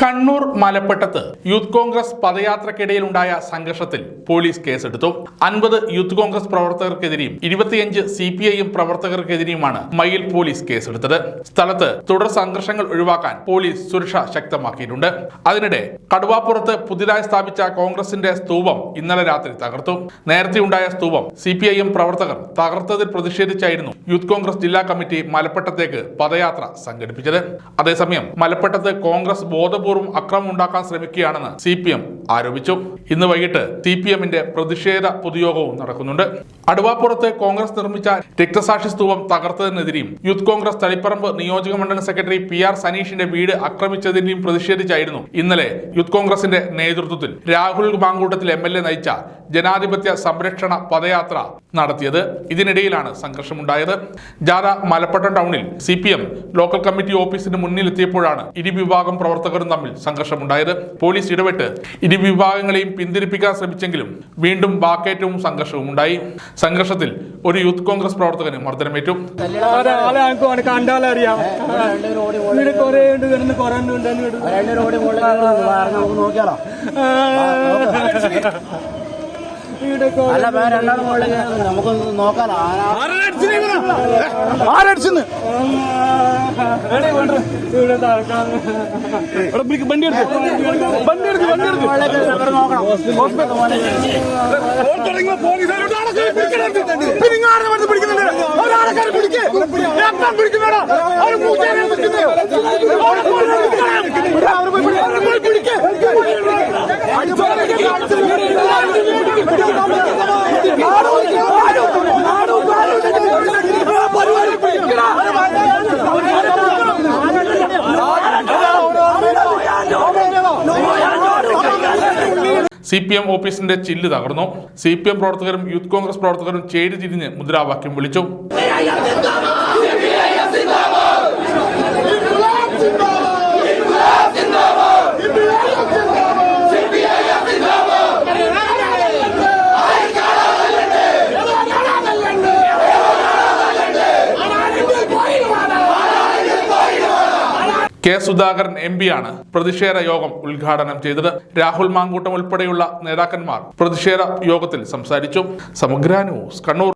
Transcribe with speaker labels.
Speaker 1: കണ്ണൂർ മലപ്പെട്ടത്ത് യൂത്ത് കോൺഗ്രസ് പദയാത്രക്കിടയിലുണ്ടായ സംഘർഷത്തിൽ പോലീസ് കേസെടുത്തു. അൻപത് യൂത്ത് കോൺഗ്രസ് പ്രവർത്തകർക്കെതിരെയും ഇരുപത്തിയഞ്ച് സി പി ഐ എം പ്രവർത്തകർക്കെതിരെയുമാണ് മയിൽ പോലീസ് കേസെടുത്തത്. സ്ഥലത്ത് തുടർ സംഘർഷങ്ങൾ ഒഴിവാക്കാൻ പോലീസ് സുരക്ഷ ശക്തമാക്കിയിട്ടുണ്ട്. അതിനിടെ കടുവാപ്പുറത്ത് പുതിയതായി സ്ഥാപിച്ച കോൺഗ്രസിന്റെ സ്തൂപം ഇന്നലെ രാത്രി തകർത്തു. നേരത്തെ ഉണ്ടായ സ്തൂപം സി പി ഐ എം പ്രവർത്തകർ തകർത്തതിൽ പ്രതിഷേധിച്ചായിരുന്നു യൂത്ത് കോൺഗ്രസ് ജില്ലാ കമ്മിറ്റി മലപ്പെട്ടത്തേക്ക് പദയാത്ര സംഘടിപ്പിച്ചത്. അതേസമയം മലപ്പെട്ടത്ത് കോൺഗ്രസ് ബോധപൂർവം അക്രമം ഉണ്ടാക്കാൻ ശ്രമിക്കുകയാണെന്ന് സി പി എം ആരോപിച്ചു. ഇന്ന് വൈകിട്ട് സി പി എമ്മിന്റെ പ്രതിഷേധ പൊതുയോഗവും നടക്കുന്നുണ്ട്. അടുവാപ്പുറത്ത് കോൺഗ്രസ് നിർമ്മിച്ച രക്തസാക്ഷി സ്തൂപം തകർത്തതിനെതിരെയും യൂത്ത് കോൺഗ്രസ് തളിപ്പറമ്പ് നിയോജക മണ്ഡലം സെക്രട്ടറി പി ആർ സനീഷിന്റെ വീട് ആക്രമിച്ചതിന്റെയും പ്രതിഷേധിച്ചായിരുന്നു ഇന്നലെ യൂത്ത് കോൺഗ്രസിന്റെ നേതൃത്വത്തിൽ Rahul Mamkootathil M L A നയിച്ച ജനാധിപത്യ സംരക്ഷണ പദയാത്ര നടത്തിയത്. ഇതിനിടയിലാണ് സംഘർഷമുണ്ടായത്. ജാഥ മലപ്പട്ടം ടൗണിൽ സി ലോക്കൽ കമ്മിറ്റി ഓഫീസിന് മുന്നിലെത്തിയപ്പോഴാണ് ഇരുവിഭാഗം പ്രവർത്തകരും തമ്മിൽ സംഘർഷമുണ്ടായത് പോലീസ് ഇടപെട്ട് ഇരുവിഭാഗങ്ങളെയും പിന്തിരിപ്പിക്കാൻ ശ്രമിച്ചെങ്കിലും വീണ്ടും വാക്കേറ്റവും സംഘർഷവും ഉണ്ടായി. സംഘർഷത്തിൽ ഒരു യൂത്ത് കോൺഗ്രസ് പ്രവർത്തകന് മർദ്ദനമേറ്റു.
Speaker 2: നമുക്കൊന്ന് നോക്കാൻ നമുക്ക് അല്ല രണ്ടാളും നോക്കാലോ.
Speaker 3: ആരടിച്ചെന്ന് ഇവിടെ താഴ്ക്കാൻ വണ്ടി എടുത്ത് വണ്ടി എടുത്ത് വണ്ടി എടുത്ത്
Speaker 2: നോക്കണം
Speaker 1: സി പി എം ഓഫീസിന്റെ ചില്ല് തകർന്നു. സി പി എം പ്രവർത്തകരും യൂത്ത് കോൺഗ്രസ് പ്രവർത്തകരും ചേരി തിരിഞ്ഞ് മുദ്രാവാക്യം വിളിച്ചു. കെ സുധാകരൻ എം പിയാണ് പ്രതിഷേധ യോഗം ഉദ്ഘാടനം ചെയ്തത്. രാഹുൽ മാങ്കൂട്ടം ഉൾപ്പെടെയുള്ള നേതാക്കന്മാർ പ്രതിഷേധ യോഗത്തിൽ സംസാരിച്ചു. സമഗ്ര ന്യൂസ് കണ്ണൂർ.